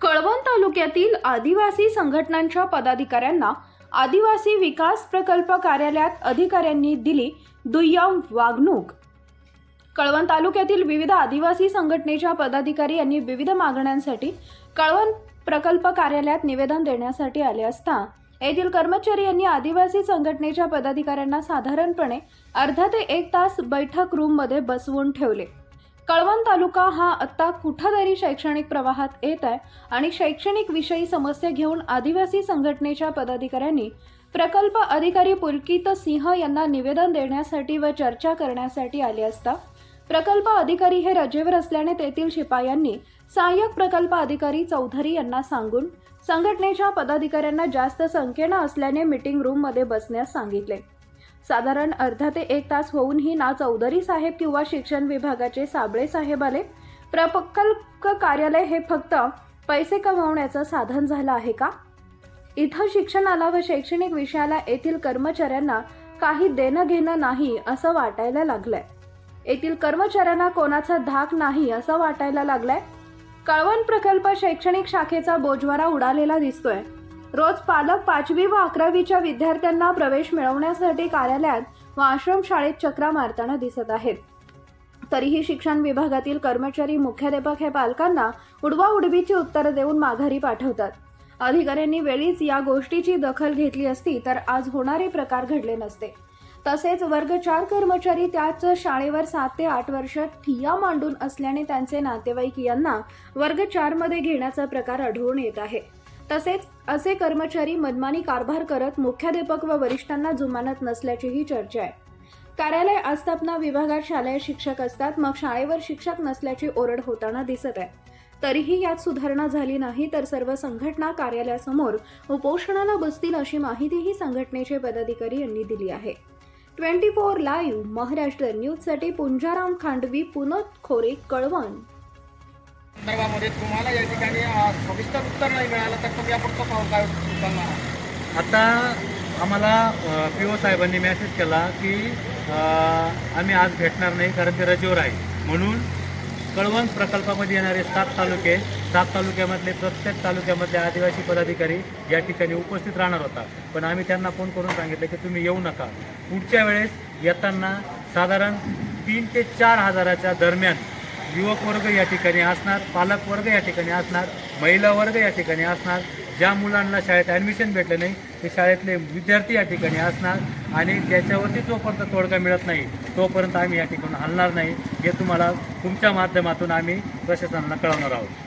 कळवण तालुक्यातील आदिवासी संघटनांच्या पदाधिकाऱ्यांना आदिवासी विकास प्रकल्प कार्यालयात अधिकाऱ्यांनी दिली दुय्यम वागणूक. कळवण तालुक्यातील विविध आदिवासी संघटनेच्या पदाधिकारी यांनी विविध मागण्यांसाठी कळवण प्रकल्प कार्यालयात निवेदन देण्यासाठी आले असता येथील कर्मचारी यांनी आदिवासी संघटनेच्या पदाधिकाऱ्यांना साधारणपणे अर्धा ते एक तास बैठक रूममध्ये बसवून ठेवले. कळवण तालुका हा आत्ता कुठंतरी शैक्षणिक प्रवाहात येत आहे आणि शैक्षणिक विषयी समस्या घेऊन आदिवासी संघटनेच्या पदाधिकाऱ्यांनी प्रकल्प अधिकारी पुलकित सिंह यांना निवेदन देण्यासाठी व चर्चा करण्यासाठी आले असता प्रकल्प अधिकारी हे रजेवर असल्याने तेथील शिपायांनी सहाय्यक प्रकल्प अधिकारी चौधरी यांना सांगून संघटनेच्या पदाधिकाऱ्यांना जास्त संख्येनं असल्याने मीटिंग रूममध्ये बसण्यास सांगितले. साधारण अर्धा ते एक तास होऊनही ना चौधरी साहेब किंवा शिक्षण विभागाचे साबळे साहेब आले. प्रकल्प कार्यालय हे फक्त पैसे कमावण्याचं साधन झालं आहे का? इथं शिक्षणाला व शैक्षणिक विषयाला येथील कर्मचाऱ्यांना काही देणं घेणं नाही असं वाटायला लागलंय. येथील कर्मचाऱ्यांना कोणाचा धाक नाही असं वाटायला लागलंय. कळवण प्रकल्प शैक्षणिक शाखेचा बोजवारा उडालेला दिसतोय. रोज पालक पाचवी व अकरावीच्या विद्यार्थ्यांना प्रवेश मिळवण्यासाठी कार्यालयात व आश्रमशाळेत चक्रा मारताना दिसत आहेत. तरीही शिक्षण विभागातील कर्मचारी मुख्याध्यापक हे पालकांना उडवा उडवीची उत्तरं देऊन माघारी पाठवतात. अधिकाऱ्यांनी वेळीच या गोष्टीची दखल घेतली असती तर आज होणारे प्रकार घडले नसते. तसेच वर्ग चार कर्मचारी त्याच शाळेवर सात ते आठ वर्ष ठिया मांडून असल्याने त्यांचे नातेवाईक यांना वर्ग चारमध्ये घेण्याचा प्रकार आढळून येत आहे. तसेच असे कर्मचारी मनमानी कारभार करत मुख्याध्यापक व वरिष्ठांना जुमानत नसल्याचीही चर्चा आहे. कार्यालय आस्थापना विभागात शालेय शिक्षक असतात मग शाळेवर शिक्षक नसल्याची ओरड होताना दिसत आहे. तरीही यात सुधारणा झाली नाही तर सर्व संघटना कार्यालयासमोर उपोषणाला बसतील अशी माहितीही संघटनेचे पदाधिकारी यांनी दिली आहे. ट्वेंटी फोर लाईव्ह महाराष्ट्र न्यूजसाठी पुंजाराम खांडवी पुनत खोरे कळवण. संदर्भामध्ये तुम्हाला या ठिकाणी सविस्तर उत्तर नाही मिळालं तर तुम्ही आपण पाऊल काय उचलणार आता आम्हाला पी ओ साहेबांनी मेसेज केला की आम्ही आज भेटणार नाही कारण ते रजेवर आहे. म्हणून कळवण प्रकल्पामध्ये येणारे सात तालुके सात तालुक्यामधले प्रत्येक तालुक्यामधले आदिवासी पदाधिकारी या ठिकाणी उपस्थित राहणार होता. पण आम्ही त्यांना फोन करून सांगितलं की तुम्ही येऊ नका. पुढच्या वेळेस येताना साधारण तीन ते चार हजाराच्या दरम्यान युवक वर्ग या ठिकाणी असणार पालक वर्ग या ठिकाणी असणार महिला वर्ग या ठिकाणी असणार. ज्या मुलांना शाळेत ॲडमिशन भेटलं नाही ते शाळेतले विद्यार्थी या ठिकाणी असणार आणि त्याच्यावरती जोपर्यंत तोडगा मिळत नाही तोपर्यंत आम्ही या ठिकाणी हलणार नाही. हे तुम्हाला तुमच्या माध्यमातून आम्ही प्रशासनाला कळवणार आहोत.